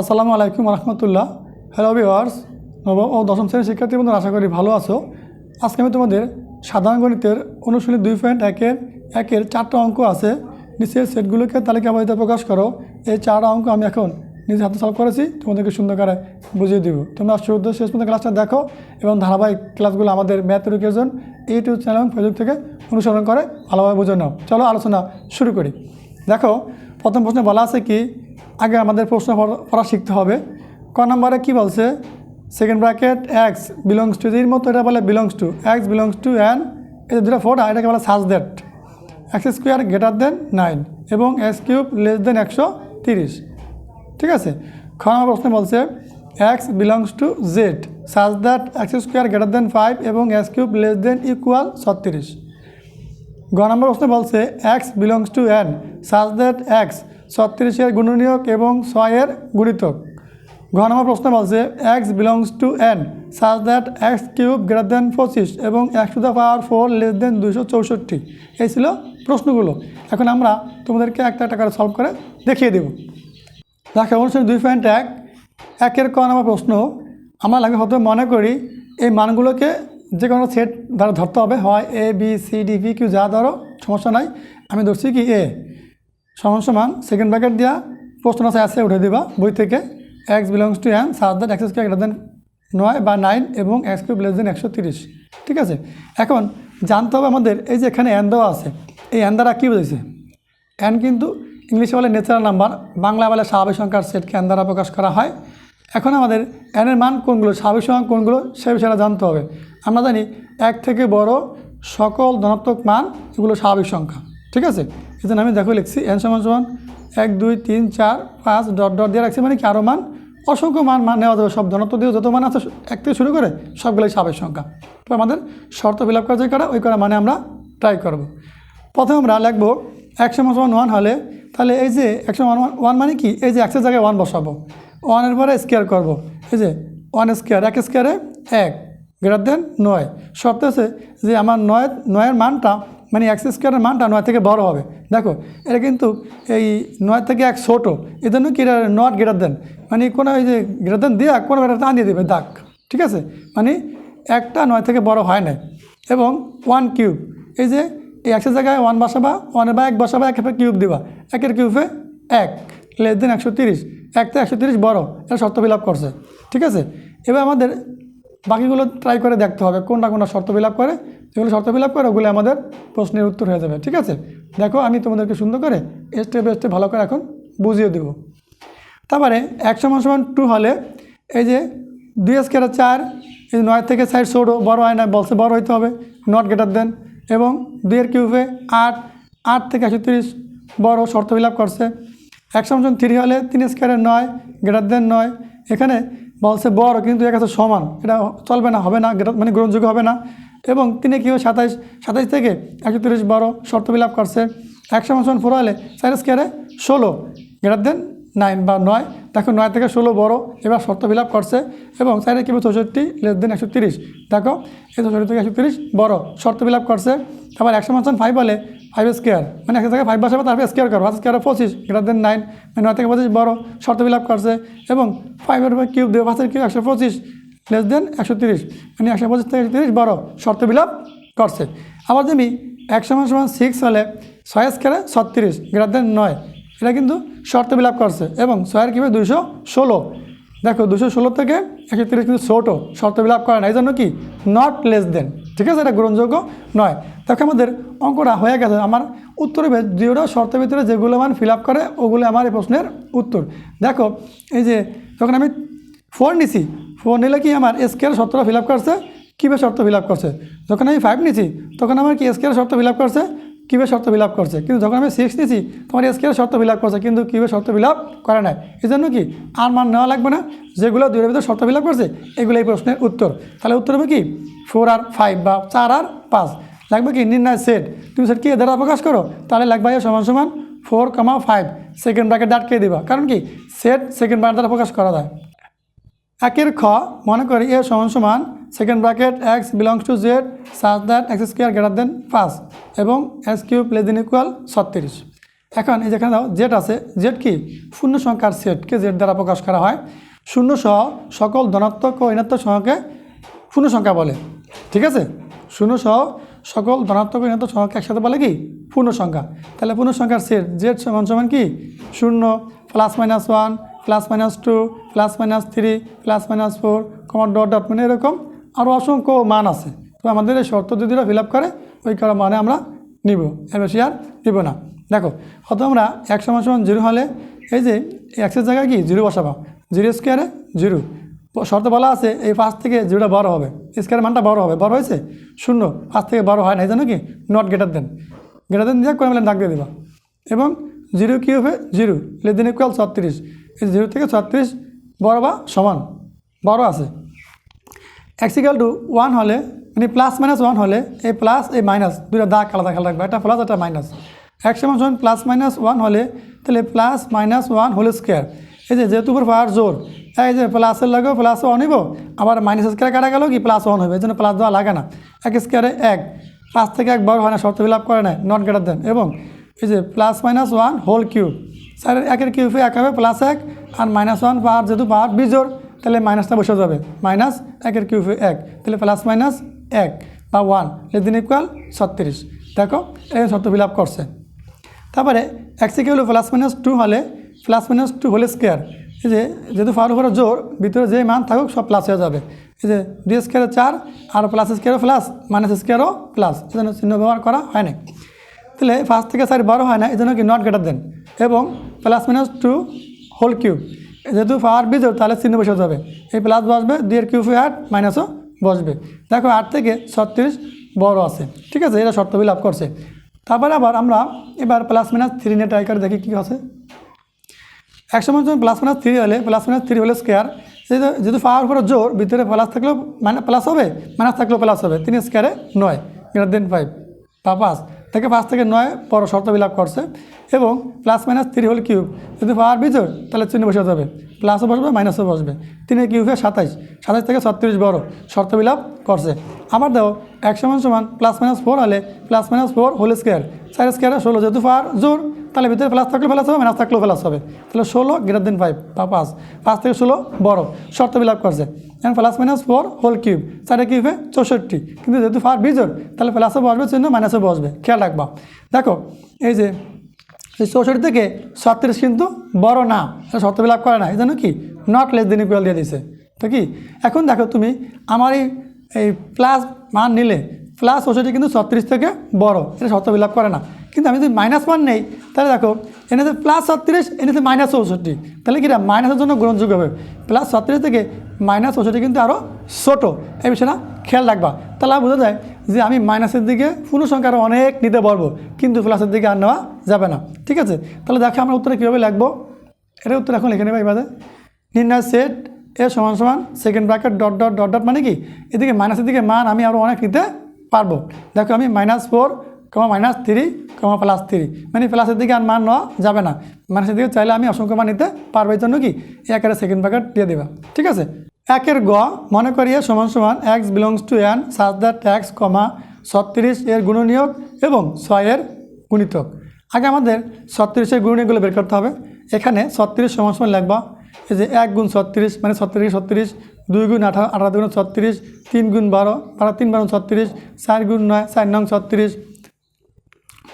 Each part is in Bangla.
আসসালামু আলাইকুম রহমতুল্লাহ। হ্যালো ভিওয়ার্স নবম ও দশম শ্রেণির শিক্ষার্থী বন্ধুরা, আশা করি ভালো আছো। আজকে আমি তোমাদের সাধারণ গণিতের অনুশীলনী দুই পয়েন্ট একের একের চারটা অঙ্ক আছে। নিচের সেটগুলোকে তালিকাবহিত প্রকাশ করো। এই চারটা অঙ্ক আমি এখন নিজে হাতে সলভ করেছি, তোমাদেরকে সুন্দর করে বুঝিয়ে দিব। তোমরা শুরু শেষ পর্যন্ত ক্লাসটা দেখো এবং ধারাবাহিক ক্লাসগুলো আমাদের ম্যাথ এডুকেশন ইউটিউব চ্যানেল এবং ফেসবুক থেকে অনুসরণ করে ভালোভাবে বুঝে নাও। চলো আলোচনা শুরু করি। দেখো, প্রথম প্রশ্নে বলা আছে কি আগে আমাদের প্রশ্ন পড়া- শিখতে হবে। ক নম্বরে কি বলছে? Second bracket x belongs to এর মতো এটা বলে belongs to x belongs to and এই দুটো ফোর এটাকে বলে such that x square greater than nine এবং এক্স কিউব লেস দেন একশো তিরিশ। ঠিক আছে? খ নম্বর প্রশ্নে বলছে x belongs to Z such that x square greater than five এবং x cube less than equal ছত্রিশ। গ নম্বর প্রশ্ন বলছে x belongs to N such that x ছত্রিশের গুণনীয়ক এবং ছয়ের গুণিতক। ঘ নম্বর প্রশ্ন বলছে x belongs to N such that x cube greater than পঁচিশ এবং x to the power four less than দুশো চৌষট্টি। এই ছিল প্রশ্নগুলো। এখন আমরা তোমাদেরকে একটা একটা করে সলভ করে দেখিয়ে দেব। দেখো অনুসারে দুই পয়েন্ট এক, একের ক নম্বর প্রশ্ন। আমরা লাগে হয়তো মনে করি, এই মানগুলোকে যে কোনো সেট ধরতে হবে, হয় A B C D V Q যা ধরো, সমস্যা নাই। আমি ধরছি কি এ সমান সমান সেকেন্ড ব্র্যাকেট দেওয়া প্রশ্ন আছে আছে, উঠে দিবা। বই থেকে এক্স বিলংস টু এন সাত than x square greater than নয় বা নাইন এবং এক্স কিউব লেস দেন একশো তিরিশ। ঠিক আছে? এখন জানতে হবে আমাদের এই যে এখানে এন দেওয়া আছে, এই এন দ্বারা কী বুঝেছে? এন কিন্তু ইংলিশে বলে ন্যাচারাল নাম্বার বাংলা বলে স্বাভাবিক সংখ্যার সেটকে এন দ্বারা প্রকাশ করা হয়। এখন আমাদের এনের মান কোনগুলো, স্বাভাবিক সংখ্যা কোনগুলো, সে বিষয়টা জানতে হবে। আমরা জানি এক থেকে বড় সকল ধনাত্মক মান এগুলো স্বাভাবিক সংখ্যা। ঠিক আছে? জন্য আমি দেখো লিখছি এন সমান সমান এক, দুই, তিন, চার, পাঁচ, ডট ডট দিয়ে রাখছি মানে কি আরও মান? অসংখ্য মান মান নেওয়া যাবে, সব ধনাত্মক দিয়ে যত মান আছে এক থেকে শুরু করে সবগুলোই স্বাভাবিক সংখ্যা। তো আমাদের শর্ত ফিল আপ করা যে করা ওই করা মানে আমরা ট্রাই করব। প্রথমে আমরা লিখব এক সমান সমান ওয়ান হলে তাহলে এই যে একশো ওয়ান ওয়ান মানে কি? এই যে একশো জায়গায় ওয়ান বসাবো। ওয়ানের পরে স্কোয়ার করব। এই যে ওয়ান স্কোয়ার এক স্কোয়ারে এক গ্রেটার দেন নয়। শর্ত আছে যে আমার নয়, নয়ের মানটা মানে এক্স স্কোয়ারের মানটা নয় থেকে বড় হবে। দেখো, এটা কিন্তু এই নয় থেকে এক ছোটো এই জন্য কি নট গ্রেটার দেন মানে কোনো এই যে গ্রেটার দেন দিয়ে, কোনো একটা টান দিয়ে দেবে, দাগ। ঠিক আছে? মানে একটা নয় থেকে বড় হয় না এবং ওয়ান কিউব এই যে এই একশো জায়গায় ওয়ান বসাবা ওয়ানের বা এক বসাবা, এক কিউব দিবা। একের কিউবে এক লেস দেন একশো তিরিশ। এক তো একশো তিরিশ বড়, এটা শর্ত ফিল করছে। ঠিক আছে? এবার আমাদের বাকিগুলো ট্রাই করে দেখতে হবে, কোনটা কোনটা শর্ত ফিল আপ করে, যেগুলো শর্ত ফিল করে ওগুলো আমাদের প্রশ্নের উত্তর হয়ে যাবে, ঠিক আছে? দেখো, আমি তোমাদেরকে সুন্দর করে স্টেপ বাই স্টেপ ভালো করে এখন বুঝিয়ে দেবো। তারপরে এক সমান সমান টু হলে এই যে দুই এস স্কোয়ার চার, এই নয় থেকে সাইড ছোটো, বড় হয় না, বলছে বড় হইতে হবে নট গ্রেটার দেন এবং দুইয়ের কিউবে আট আট থেকে একশো তিরিশ বড় শর্ত ফিল আপ করছে। এক সমান সমান থ্রি হলে তিন স্কোয়ারের নয় গ্রেটার দেন নয়, এখানে বলছে বড়, কিন্তু এক কাছে সমান। এটা চলবে না, হবে না মানে গ্রহণযোগ্য হবে না। এবং তিনি কী সাতাইশ সাতাইশ থেকে একশো তিরিশ বারো শর্ত বিলাপ করছে। একশো মাসন ফোর হলে সাইরাস কেয়ারে ষোলো গ্রেটার দেন নাইন বা নয়। দেখো নয় থেকে ষোলো বড় এবার শর্ত ফিল করছে এবং চাইলে কীভাবে চৌষট্টি লেস দেন একশো তিরিশ। দেখো, এই চৌষট্টি থেকে একশো তিরিশ বড়, শর্ত ফিল করছে। আবার একশো পার্সেন্ট ফাইভ হলে ফাইভ স্কোয়ার মানে একশো থেকে ফাইভ বসাবে, তারপরে স্কোয়ার করো ফাইভ স্কোয়ার পঁচিশ গ্রেটার দেন নাইন মানে নয় থেকে পঁচিশ বড়, শর্ত ফিল করছে। এবং ফাইভের উপর কিউব দেবে পাঁচের কিউব একশো পঁচিশ লেস দেন একশো তিরিশ। মানে একশো পঁচিশ থেকে একশো তিরিশ বড়, শর্ত ফিল করছে। আবার যেমনি এক সমান সমান সিক্স হলে, ছয় স্কোয়ারে ছত্রিশ গ্রেটার দেন নয়। এটা কিন্তু শর্ত বিলাপ করছে এবং ছয়ের কীভাবে দুশো ষোলো? দেখো দুশো ষোলো থেকে একশো তিরিশ কিন্তু ছোটো, শর্ত বিলাপ করে না। এই জন্য কি? নট লেস দেন ঠিক আছে? এটা গ্রহণযোগ্য নয়। দেখো, আমাদের অঙ্কটা হয়ে গেছে। আমার উত্তরে দুটো শর্তের ভিতরে যেগুলো মান ফিল আপ করে, ওগুলো আমার এই প্রশ্নের উত্তর। দেখো, এই যে যখন আমি ফোর নিছি ফোর নিলে কি আমার স্কেল শর্তটা ফিল আপ করছে? কীভাবে শর্ত ফিল আপ করছে? যখন আমি ফাইভ নিছি, তখন আমার কি স্কেয়ার শর্ত ফিল আপ করছে? কীভাবে শর্ত বিলাপ করছে? কিন্তু যখন আমি সিক্স নিয়েছি তোমার স্কেয়ার শর্ত ফিল আপ করছে, কিন্তু কীভাবে শর্ত বিলাপ করে নাই? এই জন্য কি আর মান নেওয়া লাগবে না? যেগুলো দুইয়ের ভিতরে শর্ত বিলাপ করছে, এগুলো এই প্রশ্নের উত্তর। তাহলে উত্তর হবে কি? ফোর আর ফাইভ বা চার আর পাঁচ। লাগবে কি? নির্ণয় সেট তুমি সেট কি দ্বারা প্রকাশ করো, তাহলে লাগবে সমান সমান four comma five second bracket ডাটকে দিবা। কারণ কি? সেট সেকেন্ড ব্র্যাকেট দ্বারা প্রকাশ করা যায়। একের খ, মনে করি এ সমান সমান second bracket x belongs to Z such that x square greater than পাঁচ এবং x cube less than equal ছত্রিশ। এখন এই যেখানে জেড আছে জেড কি? শূন্য সংখ্যার সেটকে জেড দ্বারা প্রকাশ করা হয়। শূন্য সহ সকল ধনাত্মক ও ঋণাত্মক সংখ্যাকে শূন্য সংখ্যা বলে। ঠিক আছে? শূন্য সহ সকল ধনাত্মক ও ঋণাত্মক সংখ্যাকে একসাথে বলে কি? পূর্ণ সংখ্যা। তাহলে পূর্ণ সংখ্যার সেট জেড সমান সমান কি? শূন্য plus minus one plus minus two plus minus three plus minus four কমার ডট ডট মানে এরকম আরও অসংখ্য মান আছে। তো আমাদের এই শর্ত যদি ফিল আপ করে, ওই করা মানে আমরা নিব। এর বেশি আর নিব না। দেখো হয়তো আমরা এক সমান সমান জিরো হলে এই যে এক্সের জায়গায় কি? জিরো বসাবো। জিরো স্কোয়ারে জিরো। শর্ত বলা আছে, এই পাঁচ থেকে জিরোটা বড় হবে। স্কোয়ার মানটা বড় হবে। বড় হয়েছে? শূন্য। পাঁচ থেকে বড় হয় না। জানো কি? Not greater than greater than দিয়ে মিলে ডাক দিয়ে দেবা। এবং জিরো কী হবে জিরো। লেদিন ইকুয়াল ছত্রিশ। জিরো থেকে ছত্রিশ বড় বা সমান? বড় আছে। এক্সিক্যাল টু ওয়ান হলে মানে প্লাস মাইনাস ওয়ান হলে, এই প্লাস এই মাইনাস দুটা দাগ আলাদা খেয়াল রাখবে একটা প্লাস একটা মাইনাস এক সমান প্লাস মাইনাস ওয়ান হলে, তাহলে plus minus one whole square এই যে যেহেতু উপর পাওয়ার জোর, এই যে প্লাসের লাগেও প্লাস ওয়ান হইব, আবার মাইনাস স্কোয়ার কাটা গেলেও কি প্লাস ওয়ান হবে এই জন্য প্লাস দেওয়া লাগে না। এক স্কোয়ারে এক। পাঁচ থেকে এক বড় হয় না, শর্ত ফিল আপ করে নেয় নট গ্রেটার দেন এবং এই যে plus minus one whole cube sir, একের কিউবে এক হবে প্লাস এক, আর মাইনাস ওয়ান পাওয়ার যেহেতু পাওয়ার বিজোর তাহলে মাইনাসটা বসে যাবে। মাইনাস একের কিউবে এক, তাহলে প্লাস মাইনাস এক বা ওয়ান লেদিন ইকুয়াল ছত্রিশ। দেখো, এই শর্ত ফিল আপ করছে। তারপরে এক্সিকে হলো প্লাস মাইনাস টু হলে প্লাস মাইনাস টু হলে স্কোয়ার এই যে যেহেতু ফার উপরে জোর ভিতরে যে মান থাকুক, সব প্লাস হয়ে যাবে। এই যে দুই স্কোয়ারে চার, আর প্লাস স্কোয়ারও প্লাস মাইনাস স্কোয়ারও প্লাস এই জন্য চিহ্ন ব্যবহার করা হয় না তাহলে ফার্স্ট থেকে চার বড় হয় না এই জন্য কি নট গ্রেটার দেন এবং plus minus two whole cube যেহেতু পাওয়ার বিজোর তাহলে চিহ্ন বসে যাবে। এই প্লাস বসবে, দুইয়ের কিউবে আট মাইনাসও বসবে। দেখো আট থেকে ছত্রিশ বড় আছে। ঠিক আছে এটা শর্ত লাভ করছে। তারপরে আবার আমরা এবার প্লাস মাইনাস থ্রি নিয়ে ট্রাই করে দেখি কী আছে একশো যখন প্লাস মাইনাস থ্রি হলে প্লাস মাইনাস থ্রি হলে স্কোয়ার যেহেতু যেহেতু পাওয়ার উপরে জোর, ভিতরে প্লাস থাকলেও মানে প্লাস হবে মাইনাস থাকলেও প্লাস হবে। তিন স্কোয়ারে নয় গ্রেটার দেন ফাইভ বা থেকে পাঁচ থেকে নয় বড় শর্ত বিলাপ করছে এবং plus minus three whole cube যদি পাওয়ার ভিতর তাহলে চিহ্ন বসে যাবে। প্লাসও বসবে মাইনাসও বসবে। তিনে কিউবে সাতাইশ। সাতাইশ থেকে ছত্রিশ বড় শর্ত বিলাপ করছে। আবার দেখো, এক সমান সমান প্লাস মাইনাস ফোর হলে plus minus four whole square চার স্কোয়ারে ষোলো। যেহেতু পাওয়ার জোর তাহলে ভিতরে প্লাস থাকলে প্লাস হবে মাইনাস থাকলেও প্লাস হবে। তাহলে ষোলো গ্রেটার দেন ফাইভ বা পাঁচ। পাঁচ থেকে ষোলো, বড়। শর্ত বিলাপ করছে। এখন plus minus four whole cube চারে কিউবে চৌষট্টি। কিন্তু যেহেতু ফার বিজোর তাহলে প্লাসও বসবে, চিহ্ন মাইনাসও বসবে। খেয়াল রাখবা। দেখো, এই যে, এই চৌষট্টি থেকে ছত্রিশ কিন্তু বড় না। শর্ত বিলাপ করে না। এই জন্য কি? নট লেস দেন ইকুয়াল দিয়ে দিছে। তো কি? এখন দেখো তুমি, আমার এই এই প্লাস মান নিলে প্লাস চৌষট্টি কিন্তু ছত্রিশ থেকে বড়। এটা শর্ত বিলাপ করে না। কিন্তু আমি যদি মাইনাস মান নেই তাহলে দেখো এনেতে প্লাস ছত্রিশ এনেতে মাইনাস চৌষট্টি। তাহলে কি মাইনাসের জন্য গ্রহণযোগ্য হবে? প্লাস ছত্রিশ থেকে মাইনাস চৌষট্টি কিন্তু আরও ছোটো। এই বিষয়টা খেয়াল রাখবা। তাহলে বোঝা যায় যে আমি মাইনাসের দিকে পূর্ণ সংখ্যা আরও অনেক নিতে পারব, কিন্তু প্লাসের দিকে আর নেওয়া যাবে না। ঠিক আছে? তাহলে দেখো আমরা উত্তরে কীভাবে লিখব? এটা উত্তর এখন লিখে নেবে এবারে নির্ণয় সেট এ সমান সমান second bracket dot dot dot dot মানে কি? এদিকে মাইনাসের দিকে মান আমি আরও অনেক নিতে পারব। দেখো আমি minus four comma minus three comma plus three মানে প্লাসের দিকে আর মান নেওয়া যাবে না। মাইনাসের দিকে চাইলে আমি অসংখ্য মান নিতে পারব, এই জন্য কি? একের সেকেন্ড ব্র্যাকেট দিয়ে দেবা। ঠিক আছে? একের গ, মনে করি এ সমান সমান x belongs to N such that x comma ছত্রিশ এর গুণনীয়ক এবং ছয়ের গুণিতক। আগে আমাদের ছত্রিশের গুণনীয়কগুলো বের করতে হবে। এখানে ছত্রিশ সমান সমান লাগবা এই যে এক গুণ ছত্রিশ মানে ছত্রিশ ছত্রিশ, দুই গুণ আঠারো আঠারো দুগুণ ছত্রিশ, তিন গুণ বারো বারো তিন বারো ছত্রিশ, চার গুণ নয়, চার নং ছত্রিশ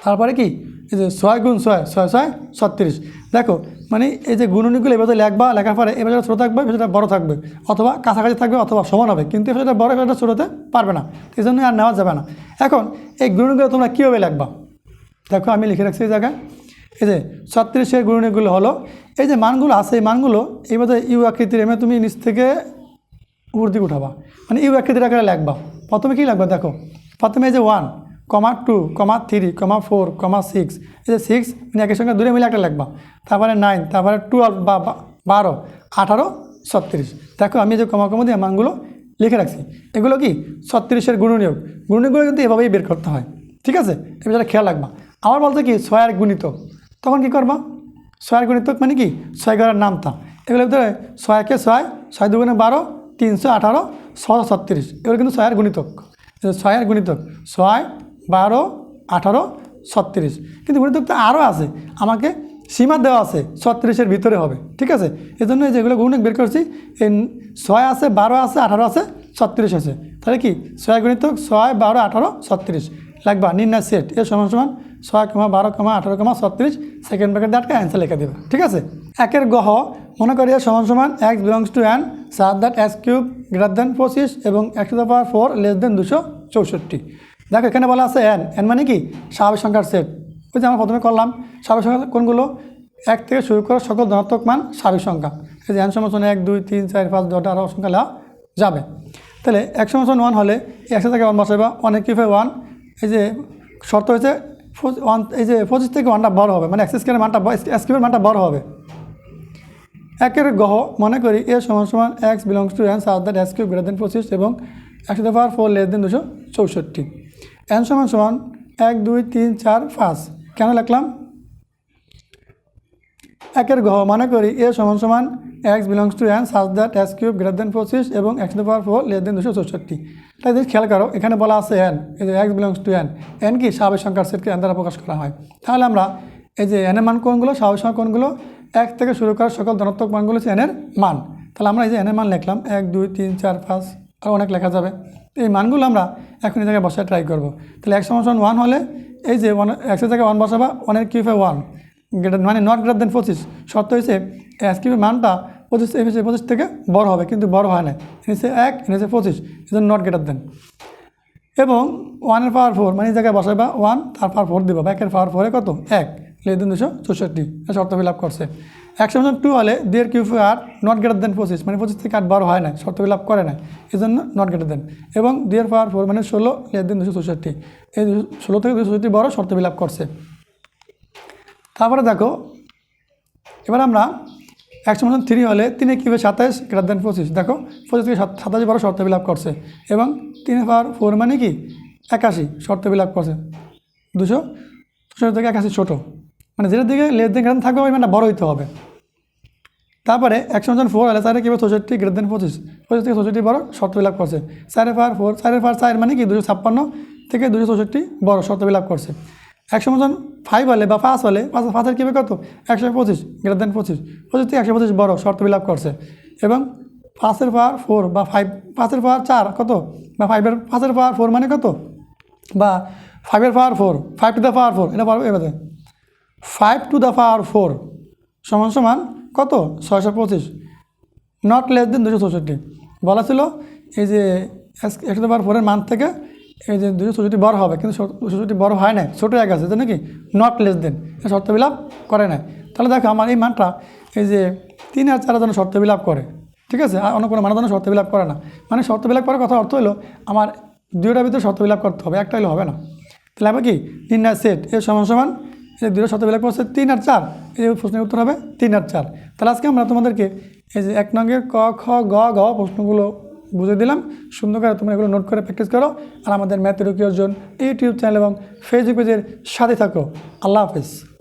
তারপরে কি? এই যে ছয় গুণ ছয় ছয় ছয়, ছত্রিশ। দেখো মানে এই যে গুণনীগুলো এবার লেখবা, লেখার পরে এবার যেটা ছোটো থাকবে সেটা বড় থাকবে। অথবা কাছাকাছি থাকবে, অথবা সমান হবে। কিন্তু সেটা বড় সেটা ছোটোতে পারবে না। এই জন্য আর নেওয়া যাবে না। এখন এই গুণনীগুলো তোমরা কীভাবে লিখবা? দেখো, আমি লিখে রাখছি এই জায়গায়। এই যে ছত্রিশের গুণনীগুলো হলো, এই যে মানগুলো আছে, এই মানগুলো এইভাবে ইউ আকৃতির এমে তুমি নিচ থেকে উপর দিকে উঠাবা। মানে ইউ আকৃতির আকারে লিখবা। প্রথমে কী লিখবা? দেখো, প্রথমে এই যে one comma two comma three comma four comma six এই যে সিক্স মানে একের সঙ্গে দূরে মিলে একটা লিখবা। তারপরে নাইন তারপরে টুয়েলভ বা বারো, আঠারো, ছত্রিশ। দেখো আমি যে কমা কমা দিয়ে মানগুলো লিখে রাখছি, এগুলো কি? ছত্রিশের গুণনীয়ক। গুণনীয়কগুলো কিন্তু এভাবেই বের করতে হয়। ঠিক আছে? এবার খেয়াল রাখবা। আমার বলতে কি? ছয়ের গুণিতক। তখন কি করবা? ছয়ের গুণিতক মানে কি? ছয় ঘরের নামতা। এগুলোর ভিতরে ছয়কে ছয় ছয় দুগুণে বারো, তিনশো আঠারো ছশো ছত্রিশ। এগুলো কিন্তু ছয়ের গুণিতক। ছয়ের গুণিতক। ছয় বারো, আঠারো, ছত্রিশ। কিন্তু গুণিতক আরও আছে, আমাকে সীমা দেওয়া আছে, ছত্রিশের ভিতরে হবে, ঠিক আছে? এই জন্য এই যেগুলো গুণিতক বের করছি, এই ছয় আছে, বারো আছে, আঠারো আছে, ছত্রিশ আছে। তাহলে কি? ছয় গুণিতক ছয়, বারো, আঠারো, ছত্রিশ। লাগবা, নির্ণয় সেট এর সমান সমান ছয় কমা বারো কমা আঠারো কমা ছত্রিশ সেকেন্ড ব্র্যাকেট দিয়ে আটকে অ্যান্সার লিখে দেবে, ঠিক আছে? একের গহ, মনে করি সমান সমান এক্স বিলংস টু অ্যান সাত that x cube greater than পঁচিশ এবং একশো পাওয়ার ফোর লেস দেন দুশো চৌষট্টি। দেখো, এখানে বলা আছে এন এন মানে কি? স্বাভাবিক সংখ্যার সেট ওই যে আমরা প্রথমে করলাম, স্বাভাবিক সংখ্যা কোনগুলো? এক থেকে শুরু করে সকল ধনাত্মক মান স্বাভাবিক সংখ্যা। এই যে এন সমান এক, দুই, তিন, চার, পাঁচ দশটা আরও সংখ্যা যাবে। তাহলে এক সমান ওয়ান হলে একশো থেকে ওয়ান বসাবা অনেক কিউবে ওয়ান এই যে শর্ত হয়েছে ওয়ান এই যে পঁচিশ থেকে ওয়ানটা বড় হবে মানে এক্স মানটা এক্স মানটা বড় হবে। একের গহ, মনে করি এ সমান সমান এক্স বিলংস টু এন সাত that x cube greater than পঁচিশ এবং একশো পাওয়ার ফোর লেস দেন দুশো চৌষট্টি। এন সমান সমান এক, দুই, তিন, চার, পাঁচ। কেন লিখলাম? একের গহ মনে করি এ সমান সমান x belongs to N such that x cube greater than পঁচিশ এবং একশো পাওয়ার ফোর লেস দেন দুশো চৌষট্টি। তাই যদি খেয়াল করো, এখানে বলা আছে এন এই যে x belongs to N N কি স্বাভাবিক সংখ্যার সেটকে এন দ্বারা প্রকাশ করা হয়। তাহলে আমরা এই যে এনের মান কোনগুলো, স্বাভাবিক সংখ্যা কোনগুলো, এক থেকে শুরু করা সকল ধনাত্মক মানগুলো হচ্ছে এনের মান। তাহলে আমরা এই যে এনের মান লিখলাম, এক, দুই, তিন, চার, পাঁচ, আর অনেক লেখা যাবে। এই মানগুলো আমরা এখন এই জায়গায় বসায় ট্রাই করব। তাহলে এক সমান ওয়ান হলে এই যে ওয়ান একশো জায়গায় ওয়ান বসাবা ওয়ানের কিউফে ওয়ান মানে নট গ্রেটার দেন পঁচিশ। শর্ত হয়েছে এস কিউবের মানটা পঁচিশ এসে পঁচিশ থেকে বড় হবে, কিন্তু বড় হয় না। এনেছে এক এনেছে পঁচিশ এই নট গ্রেটার দেন এবং ওয়ানের পাওয়ার ফোর মানে এই জায়গায় বসাবা ওয়ান তার পাওয়ার ফোর দেবো একের পাওয়ার ফোরে কত? এক। লেস দেন দুশো চৌষট্টি শর্ত ফিল আপ করছে। একশো জন টু হলে দুইয়ের কিউ আর নট গ্রেটার দেন পঁচিশ মানে পঁচিশ থেকে আট বড় হয় না শর্ত ফিল আপ করে না এই জন্য নট গ্রেটার দেন এবং দুইয়ের পাওয়ার ফোর মানে ষোলো, লেস দেন দুশো চৌষট্টি। এই ষোলো থেকে দুশো চৌষট্টি বড় শর্ত ফিল করছে। তারপরে দেখো, এবার আমরা একশো মতন থ্রি হলে তিনে কীভাবে সাতাইশ গ্রেটার দেন পঁচিশ। দেখো, পঁচিশ থেকে সাতাশ বারো শর্ত বিলাপ করছে। এবং তিনে পাওয়ার ফোর মানে কি? একাশি শর্ত বিলাপ করছে। দুশো চৌষট্টি থেকে একাশি ছোটো। মানে যেটার দিকে লেস দেন গ্রেটার থাকবে, ওই মানে বড় হইতে হবে। তারপরে একশো মতন ফোর হলে, চারে কীভাবে চৌষট্টি গ্রেটার দেন পঁচিশ। পঁচিশ থেকে চৌষট্টি বড়, শর্ত বিলাপ করছে। চারে পাওয়ার ফোর চারে পাওয়ার চার মানে কি? দুশো ছাপ্পান্ন থেকে দুশো চৌষট্টি বড়, শর্ত বিলাপ করছে। একশো মতন ফাইভ হলে বা পাঁচ হলে, পাঁচ পাঁচের কীভাবে কত? একশো পঁচিশ গ্রেটার দেন পঁচিশ। পঁচিশ থেকে একশো পঁচিশ বড়, শর্ত বিলাপ করছে। এবং পাঁচের পাওয়ার ফোর বা ফাইভ পাঁচের পাওয়ার চার কত? বা ফাইভের পাঁচের পাওয়ার ফোর মানে কত? বা ফাইভের power four five to the power four এটা পারবে এবারে five to the power four সমান সমান কত? ছয়শো পঁচিশ। নট লেস দেন দুশো চৌষট্টি। বলা ছিল এই যে একশো পাওয়ার ফোরের মান থেকে এই যে দুশো চৌষট্টি বড় হবে, কিন্তু চৌষট্টি বড় হয় না ছোটো এক আছে নাকি? নট লেস দেন শর্ত বিলাপ করে না তাহলে দেখো আমার এই মানটা এই যে তিন আর চারের জন্য শর্ত বিলাপ করে। ঠিক আছে? আর অন্য কোনো মানের শর্ত বিলাপ করে না। মানে শর্ত বিলাপ করার কথা অর্থ হলো আমার দুইটার ভিতরে শর্ত বিলাপ করতে হবে একটা হলে হবে না। তাহলে হবে কি? আর সেট এর সমান সমান এই দুটো শত বিলাক করছে তিন আর চার। এই প্রশ্নের উত্তর হবে তিন আর চার। তাহলে আজকে আমরা তোমাদেরকে এই যে এক নঙ্গের ক, খ, গ গ প্রশ্নগুলো বুঝে দিলাম। সুন্দর করে তোমরা এগুলো নোট করে প্র্যাকটিস করো। আর আমাদের math rookie Arjun YouTube channel এবং ফেসবুক পেজের সাথে থাকো। আল্লাহ হাফেজ।